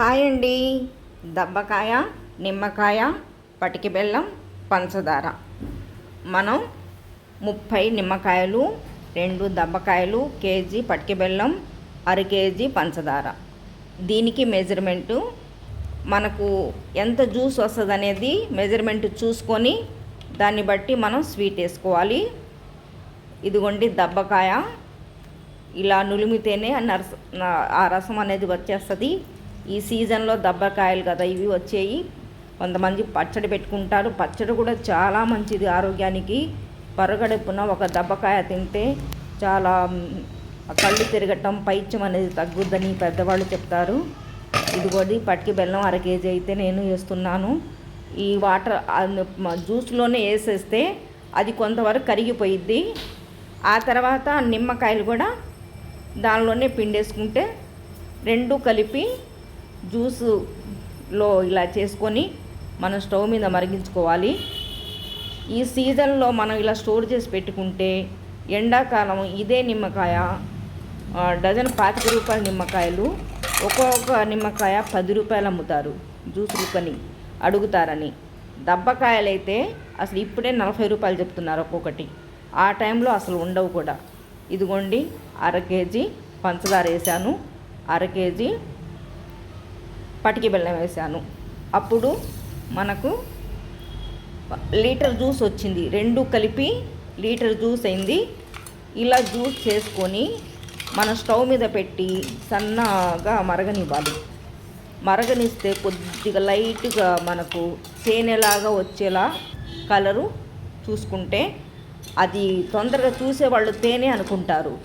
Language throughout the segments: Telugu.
హాయ్ అండి దబ్బకాయ నిమ్మకాయ పటికి బెల్లం పంచదార. మనం ముప్పై నిమ్మకాయలు రెండు దబ్బకాయలు కేజీ పటికి బెల్లం అర కేజీ పంచదార. దీనికి మెజర్మెంటు మనకు ఎంత జ్యూస్ వస్తుంది అనేది మెజర్మెంట్ చూసుకొని దాన్ని బట్టి మనం స్వీట్ వేసుకోవాలి. ఇదిగోండి దబ్బకాయ. ఇలా నులిమితేనే నరస ఆ రసం అనేది వచ్చేస్తుంది. ఈ సీజన్లో దబ్బకాయలు కదా ఇవి వచ్చేయి. కొంతమంది పచ్చడి పెట్టుకుంటారు. పచ్చడి కూడా చాలా మంచిది ఆరోగ్యానికి. పరగడుపున ఒక దబ్బకాయ తింటే చాలా కళ్ళు తిరగటం పైత్యం అనేది తగ్గుద్దని పెద్దవాళ్ళు చెప్తారు. ఇదిగోది పట్టికి బెల్లం అర కేజీ అయితే నేను వేస్తున్నాను. ఈ వాటర్ జ్యూస్లోనే వేసేస్తే అది కొంతవరకు కరిగిపోయిద్ది. ఆ తర్వాత నిమ్మకాయలు కూడా దానిలోనే పిండేసుకుంటే రెండు కలిపి జ్యూసులో ఇలా చేసుకొని మనం స్టవ్ మీద మరిగించుకోవాలి. ఈ సీజన్లో మనం ఇలా స్టోర్ చేసి పెట్టుకుంటే ఎండాకాలం ఇదే నిమ్మకాయ డజన్ పాతిక రూపాయల నిమ్మకాయలు ఒక్కొక్క నిమ్మకాయ పది రూపాయలు అమ్ముతారు. జ్యూస్ రూపని అడుగుతారని. దబ్బకాయలైతే అసలు ఇప్పుడే నలభై రూపాయలు చెప్తున్నారు ఒక్కొక్కటి. ఆ టైంలో అసలు ఉండవు కూడా. ఇదిగోండి అర కేజీ పంచదార వేసాను అర కేజీ పటికి బెల్లం వేసాను. అప్పుడు మనకు లీటర్ జ్యూస్ వచ్చింది. రెండు కలిపి లీటర్ జ్యూస్ అయింది. ఇలా జ్యూస్ చేసుకొని మన స్టవ్ మీద పెట్టి సన్నగా మరగనివ్వాలి. మరగనిస్తే కొద్దిగా లైట్గా మనకు తేనెలాగా వచ్చేలా కలరు చూసుకుంటే అది తొందరగా చూసేవాళ్ళు తేనె అనుకుంటారు.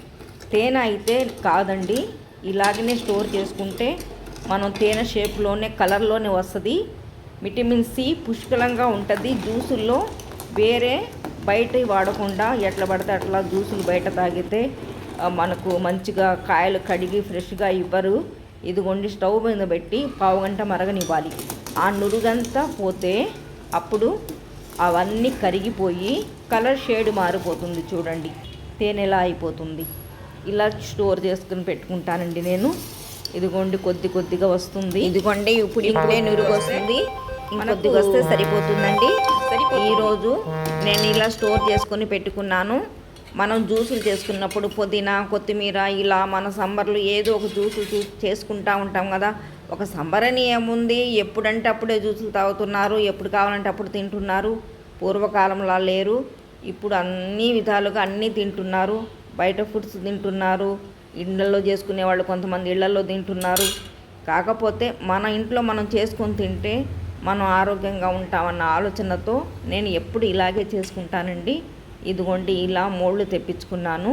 తేనె అయితే కాదండి. ఇలాగనే స్టోర్ చేసుకుంటే మనం తేనె షేప్లోనే కలర్లోనే వస్తుంది. విటమిన్ సి పుష్కలంగా ఉంటుంది. జ్యూసుల్లో వేరే బయట వాడకుండా ఎట్లా పడితే అట్లా జ్యూసులు బయట తాగితే మనకు మంచిగా కాయలు కడిగి ఫ్రెష్గా ఇవ్వరు. ఇదిగోండి స్టవ్ మీద పెట్టి పావు గంట మరగనివ్వాలి. ఆ నురుగంతా పోతే అప్పుడు అవన్నీ కరిగిపోయి కలర్ షేడ్ మారిపోతుంది చూడండి. తేనెలా అయిపోతుంది. ఇలా స్టోర్ చేసుకుని పెట్టుకుంటానండి నేను. ఇదిగోండి కొద్ది కొద్దిగా వస్తుంది. ఇదిగోండి ఇప్పుడు ఇప్పుడే నురుగు వస్తుంది. ఇంకొద్దిగా వస్తే సరిపోతుందండి. ఈరోజు నేను ఇలా స్టోర్ చేసుకొని పెట్టుకున్నాను. మనం జ్యూసులు చేసుకున్నప్పుడు పుదీనా కొత్తిమీర ఇలా మన సంబర్లు ఏదో ఒక జ్యూసు చూ చేసుకుంటా ఉంటాం కదా. ఒక సంబర్ అని ఏముంది? ఎప్పుడంటే అప్పుడే జ్యూసులు తాగుతున్నారు. ఎప్పుడు కావాలంటే అప్పుడు తింటున్నారు. పూర్వకాలంలో లేరు. ఇప్పుడు అన్ని విధాలుగా అన్నీ తింటున్నారు. బయట ఫుడ్స్ తింటున్నారు. ఇళ్ళల్లో చేసుకునే వాళ్ళు కొంతమంది ఇళ్ళలో తింటున్నారు. కాకపోతే మన ఇంట్లో మనం చేసుకొని తింటే మనం ఆరోగ్యంగా ఉంటామన్న ఆలోచనతో నేను ఎప్పుడు ఇలాగే చేసుకుంటానండి. ఇదిగోండి ఇలా మోళ్ళు తెప్పించుకున్నాను.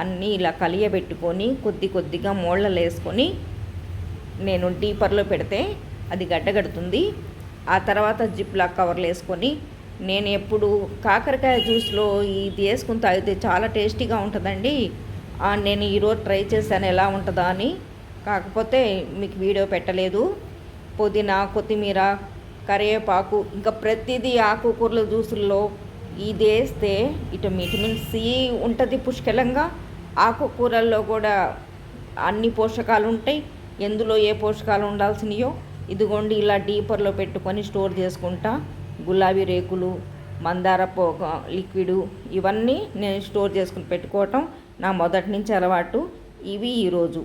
అన్నీ ఇలా కలియబెట్టుకొని కొద్ది కొద్దిగా మోళ్ళలు వేసుకొని నేను డీపర్లో పెడితే అది గడ్డగడుతుంది. ఆ తర్వాత జిప్లా కవర్లు వేసుకొని నేను ఎప్పుడు కాకరకాయ జ్యూస్లో ఇది వేసుకుని తాగితే చాలా టేస్టీగా ఉంటుందండి. నేను ఈరోజు ట్రై చేశాను ఎలా ఉంటుందా అని. కాకపోతే మీకు వీడియో పెట్టలేదు. పుదీనా కొత్తిమీర కరివేపాకు ఇంకా ప్రతిదీ ఆకుకూరల జ్యూసుల్లో ఇది వేస్తే ఇటు విటమిన్ సి ఉంటుంది పుష్కలంగా. ఆకుకూరల్లో కూడా అన్ని పోషకాలు ఉంటాయి. ఎందులో ఏ పోషకాలు ఉండాల్సినయో ఇదిగోండి ఇలా డీపర్లో పెట్టుకొని స్టోర్ చేసుకుంటా. గులాబీ రేకులు మందార పో లిక్విడ్ ఇవన్నీ నేను స్టోర్ చేసుకుని పెట్టుకోవటం. నా మొదటి నుంచి అలవాటు ఇవి ఈరోజు